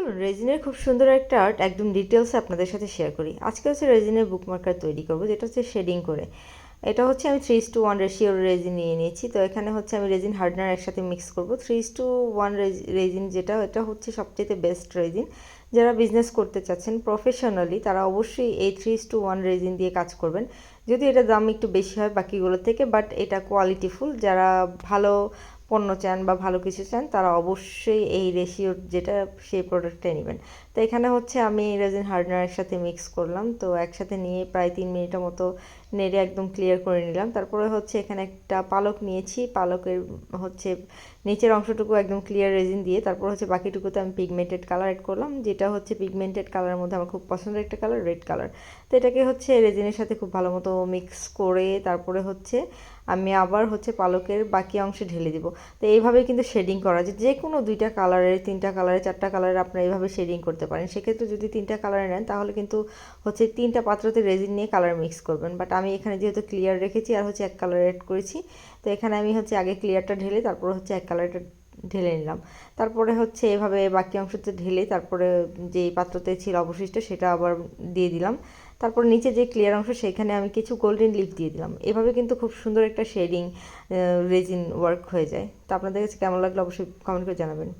চলুন রেজিনের খুব সুন্দর একটা আর্ট একদম ডিটেলসে আপনাদের সাথে শেয়ার করি। আজকে হচ্ছে রেজিনের বুক মার্কার তৈরি করব, যেটা হচ্ছে শেডিং করে। এটা হচ্ছে আমি থ্রি টু ওয়ান রেশিওর রেজিন নিয়ে নিয়েছি, তো এখানে হচ্ছে আমি রেজিন হার্ডনার একসাথে মিক্স করব। থ্রি টু ওয়ান রেজিন যেটা, এটা হচ্ছে সবচেয়ে বেস্ট রেজিন যারা বিজনেস করতে চাচ্ছেন প্রফেশনালি তারা অবশ্যই এই থ্রি টু ওয়ান রেজিন দিয়ে কাজ করবেন। যদি এটা দাম একটু বেশি হয় বাকিগুলো থেকে বাট এটা কোয়ালিটিফুল যারা ভালো পণ্য চান বা ভালো কিছু চান, তারা অবশ্যই এই রেশিওর যেটা সেই প্রোডাক্টটাই নেবেন। তো এখানে হচ্ছে আমি রেজিন হার্ডনারের সাথে মিক্স করলাম। তো একসাথে নিয়ে প্রায় তিন মিনিটের মতো নেড়ে একদম ক্লিয়ার করে নিলাম। তারপরে হচ্ছে এখানে একটা পালক নিয়েছি। পালকের হচ্ছে নিচের অংশটুকু একদম ক্লিয়ার রেজিন দিয়ে, তারপর হচ্ছে বাকিটুকুতে আমি পিগমেন্টেড কালার এড করলাম। যেটা হচ্ছে পিগমেন্টেড কালারের মধ্যে আমার খুব পছন্দের একটা কালার রেড কালার তো এটাকে হচ্ছে রেজিনের সাথে খুব ভালো মতো মিক্স করে, তারপরে হচ্ছে আমি আবার হচ্ছে পালকের বাকি অংশে ঢেলে দিব। তো এইভাবে কিন্তু শেডিং করা যায়। যে কোনো দুইটা কালারের তিনটা কালারের চারটা কালারের আপনারা এইভাবে শেডিং করতে পারেন। সেক্ষেত্রে যদি তিনটা কালারে নেন, তাহলে কিন্তু হচ্ছে তিনটা পাত্রতে রেজিন নিয়ে কালার মিক্স করবেন। বাট আমি এখানে যেহেতু ক্লিয়ার রেখেছি, আর হচ্ছে এক কালার এড করেছি, তো এখানে আমি হচ্ছে আগে ক্লিয়ারটা ঢেলে, তারপর হচ্ছে এক কালারটা ঢেলে নিলাম। তারপরে হচ্ছে এভাবে বাকি অংশতে ঢেলে তারপরে যে পাত্রতে ছিল অবশিষ্ট সেটা আবার দিয়ে দিলাম। তারপর নিচে যে ক্লিয়ার অংশ সেখানে আমি কিছু গোল্ডেন লিপ দিয়ে দিলাম। এভাবে কিন্তু খুব সুন্দর একটা শেডিং রেজিন ওয়ার্ক হয়ে যায়। তা আপনাদের কাছে কেমন লাগল অবশ্যই কমেন্ট করে জানাবেন।